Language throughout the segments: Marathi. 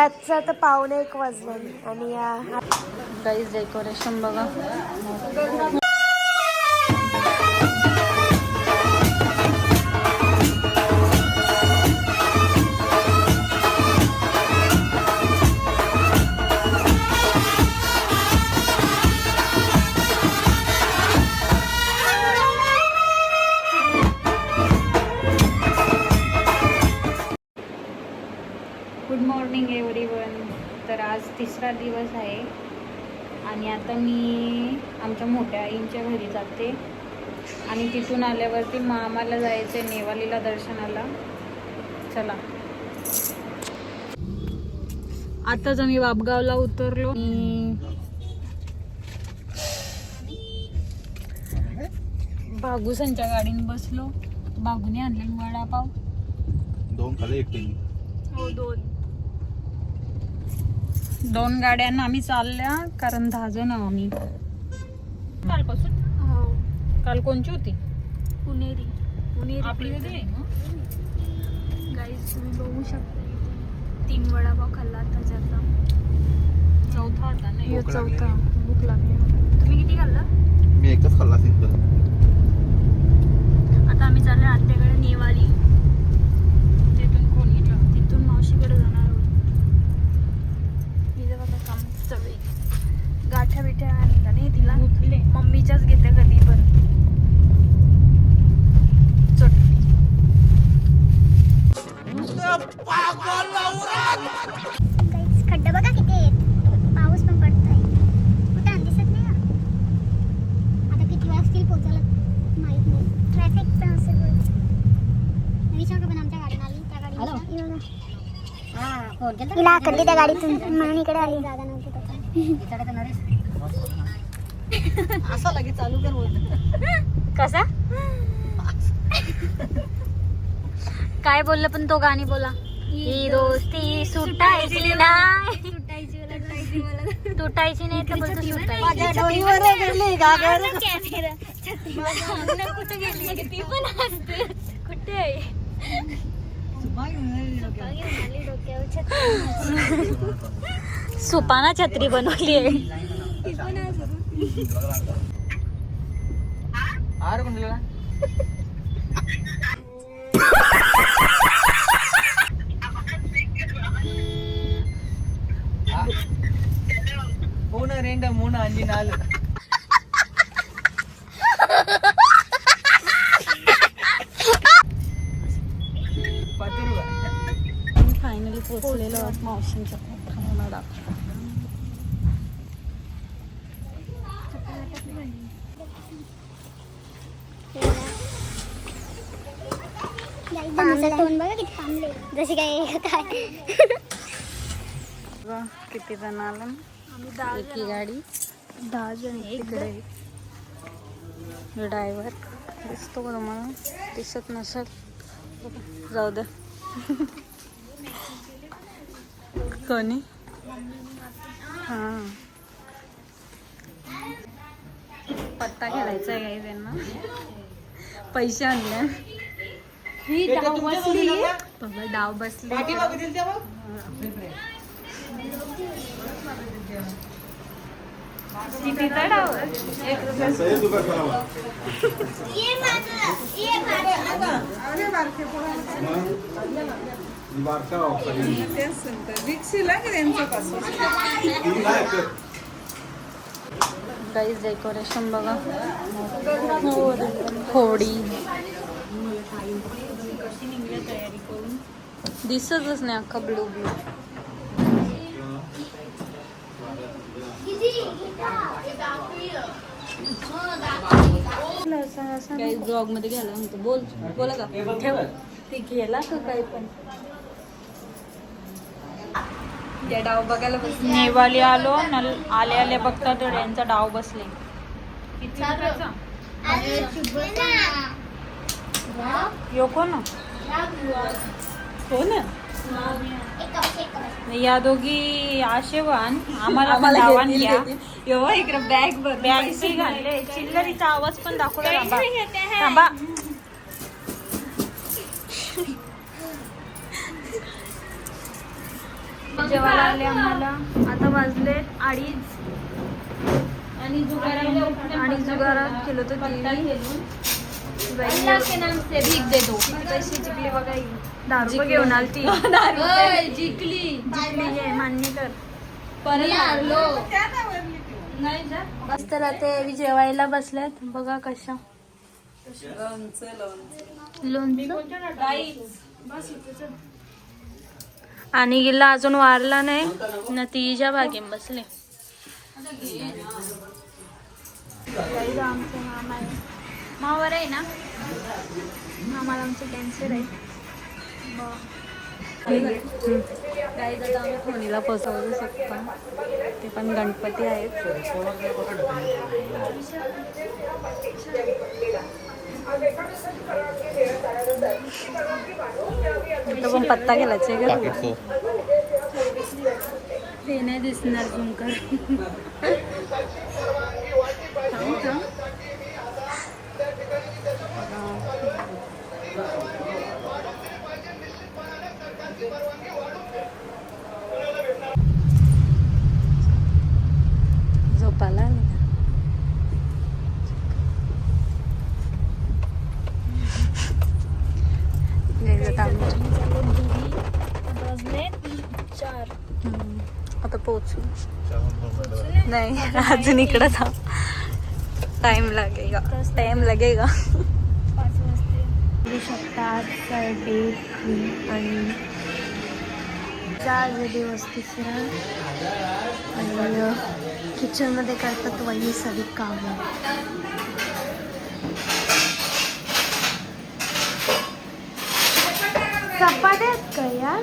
रातचं तर पावणे एक वाजले आणि या गाईज डेकोरेशन बघा. तिसरा दिवस आहे. आणि आता मी आमच्या मोठ्या आईंच्या घरी जाते. आणि तिथून आल्यावरती मामाला जायचं आहे नेवालीला दर्शनाला. चला. आताच आम्ही वाबगावला उतरलो. बागुसांच्या गाडीने बसलो. बागुने आणलेला वडापाव. दोन खाली एक टीम हो दोन. दोन गाड्यांना आम्ही चालल्या कारण दहा जण आम्ही. कालपासून हो. काल कोणची होती? पुणेरी. पुणेरी आपली होती गाईज तुम्ही बघू शकता. तीन वडापाव खाल्ला आता त्याचा चौथा होता नाही. हे भूक चौथा. लागली. भूक लागली. तुम्ही किती खाल्ला? मी एकच खाल्ला सिंपल. नाही ट्रॅफिक पण. विचार आमच्या गाडीने आली त्या आकडली गाडीतून म्हणून इकडे आली. जागा नव्हती असं लगेच चालू कर कसा? काय बोललं पण तो गाणी बोला. ही दोस्ती सुटायची नाही. तुटायची नाही तर बोलतो सुटायची. कुठे गेली ती पण असते. कुठे आहे? सुपाना छत्री बनवली आहे. आर दिला மூணு ரெண்டு மூணு அஞ்சு நாலு பத்து ரூபா फायनली पोचलेलो आहोत मावशींच्या थांबवणार टोन बघा किती थांबले जशी काय काय किती जण आलं आम्ही दहा एकी गाडी. दहा जण इकडे ड्रायव्हर दिसतो का तुम्हाला? दिसत नसेल. जाऊ दे. कोणी? हां. पत्ता खेळायचा आहे काही त्यांना. पैसे आणले. ही डाव बसली बाबा डाव बसली किती डाव एक गाईज डेकोरेशन बघा. होडी. दिसतच नाही अख्खा ब्लू ब्लू काही ब्लॉगमध्ये गेला म्हणतो. बोल. बोला का? ठेव. ते गेला का काही पण? डाव बघायला बस नेवाली आलो नल आले आले बघता तर यांचा डाव बसले. किती रुपयाचा? यो कोण? हो ना या दोघी आशेवान. आम्हाला पण डावान घ्या यो. इकडे बॅग बॅग घालले चिल्लरीचा आवाज पण दाखवला. थांबा. थांबा. जेवायला आले आम्हाला. आता वाजले अडीच. आणि जुगारात आणि जुगारात केलं. होतं ते भीक देतो पैसे जिंकले बघा ही. दहा रुपये घेऊन आली ती जिंकली. जिंकली आहे मान्य कर. मस्त राहते जेवायला बसल्यात. बघा कशा. लोणचं आणि गेला अजून वारला नाही. ना तिच्या बागेत बसले. आमचं मामा आहे. मावर आहे ना? मामाला आमचं कॅन्सर आहे काही दादा आम्ही फोनीला पोचवू शकतो. ते पण गणपती आहेत. इथं पण पत्ता गेलाच आहे का? ते. नाही दिसणार झूम नाही अजून इकडं थांब. टाइम लागेगा. टाइम लगेगा. शकतात डे आणि चार दिवस तिसरा आणि किचनमध्ये करतात वहिनी सगळी कामं. चपात्या आहेत का यार?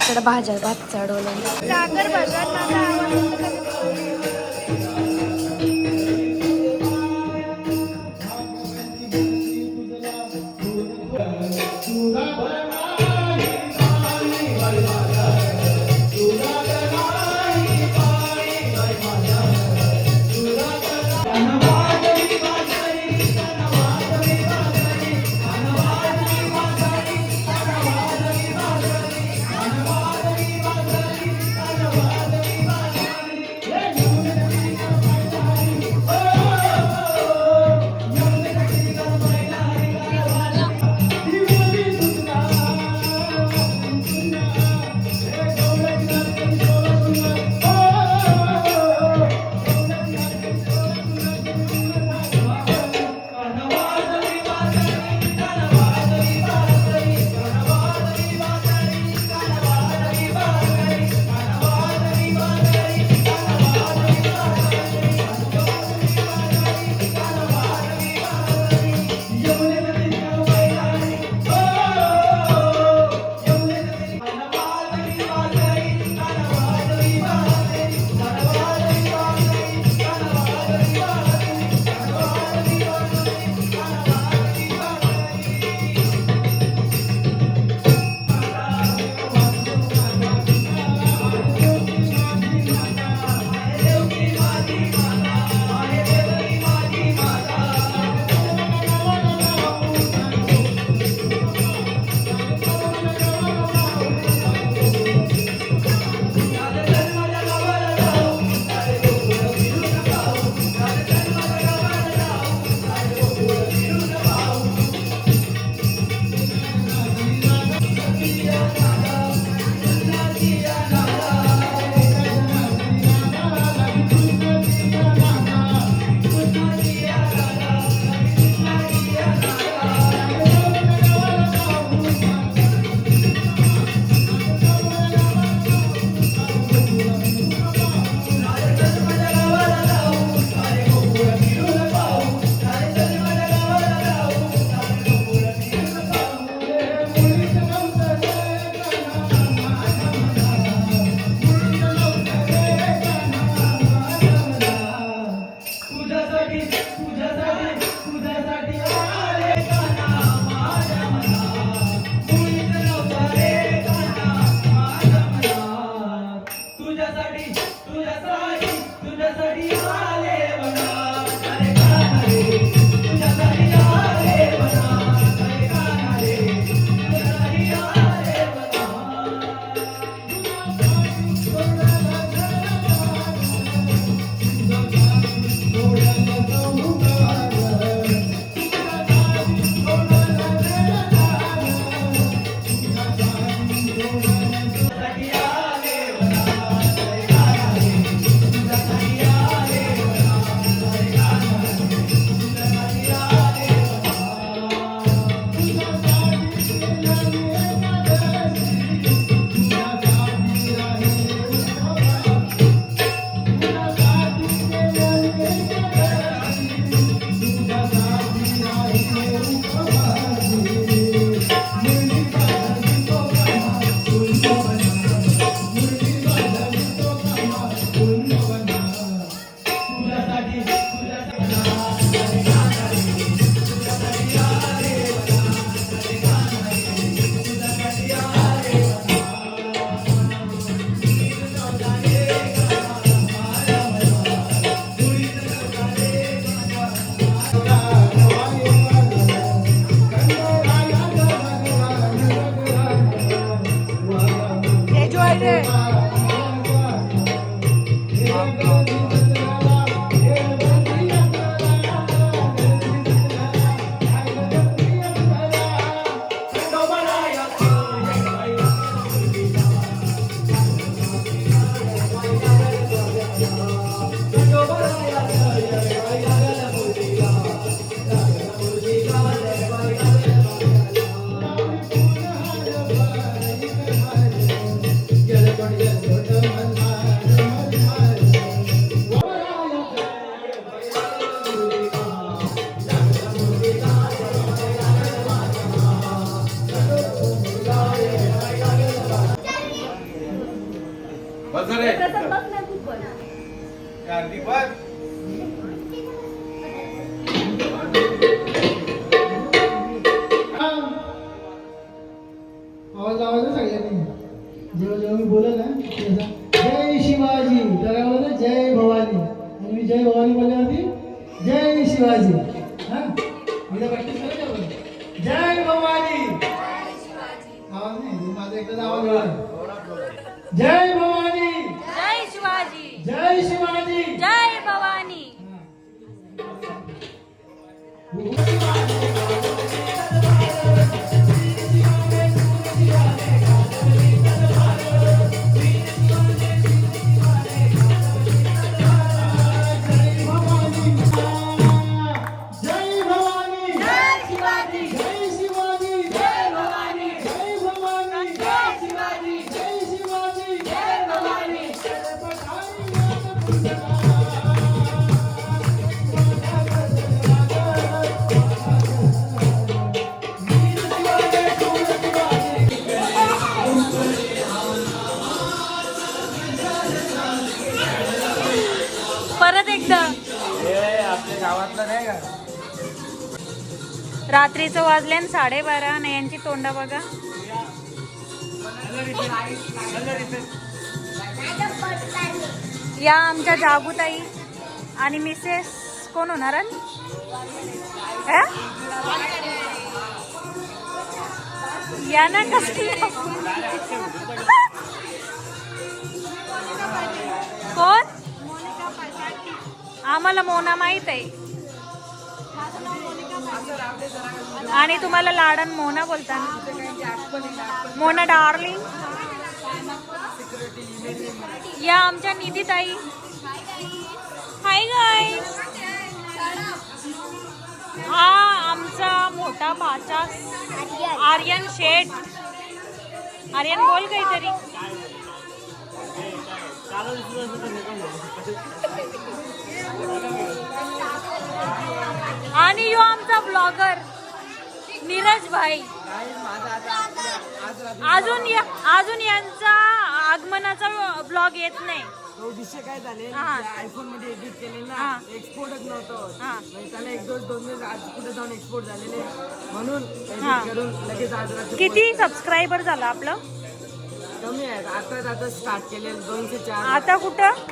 इकडं भाज्या भात चढवलं. साखर भाज्या Casaria. रे आवाज आवाज सांगितलं जेव्हा जेव्हा मी बोलल ना रात्रीचं वाजले आणि साडेबारा आणि यांची तोंडा बघा. या आमच्या जागूताई आणि मिसेस कोण होणार या ना कसली कोण? आम्हाला मोना माहीत आहे. आणि तुम्हाला लाडन मोना बोलता मोना डार्लिंग. या आमच्या निधी ताई हाय गाय हा आमचा मोठा भाचा आर्यन शेठ. आर्यन बोल काहीतरी. आणि यो आमचा ब्लॉगर नीरज भाई. अजून अजून यांचा आगमनाचा ब्लॉग येत नाही. तो विषय काय झाले. आयफोनमध्ये एडिट केले. ना एक्सपोर्टच नव्हतं. म्हणजे त्याला एक दोन दोन दिवस आज कुठे जाऊन एक्सपोर्ट झालेले. म्हणून करून लगेच आज किती सबस्क्रायबर झालं आपलं? कमी आहेत. आता आता स्टार्ट केले दोनशे चार. आता कुठं?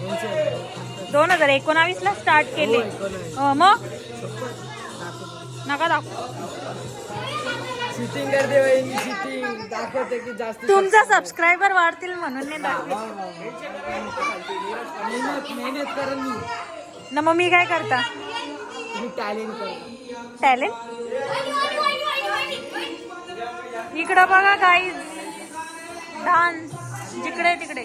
दोनशे. दोन हजार एकोणावीस ला स्टार्ट केले. हो, मग. नका दाखव. तुमचा सबस्क्रायबर वाढतील म्हणून ना मग मी काय करता? टॅलेंट करतो टॅलेंट इकडं बघा काही डान्स जिकडे तिकडे.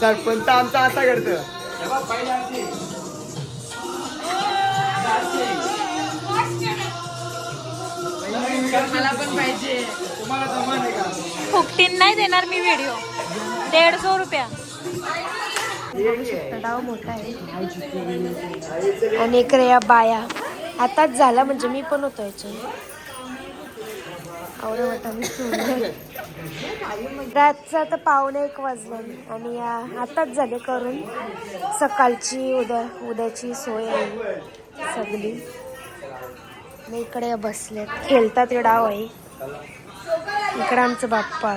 सरपंच आमचा असा करतो मला पण पाहिजे. तुम्हाला जमान आहे का फुकटीन नाही देणार मी व्हिडिओ. दीडशे रुपया. डाव मोठा आहे. आणि इकडे या बाया. आताच झाला म्हणजे मी पण होतो याच्या आवडे वाटा मी रातचा तर पावणे एक वाजलं आणि या आताच झाले करून. सकाळची उद्या उद्याची सोय आहे सगळी. मी इकडे बसले खेळतात ते डाव आहे. इकडे आमचं बाप्पा.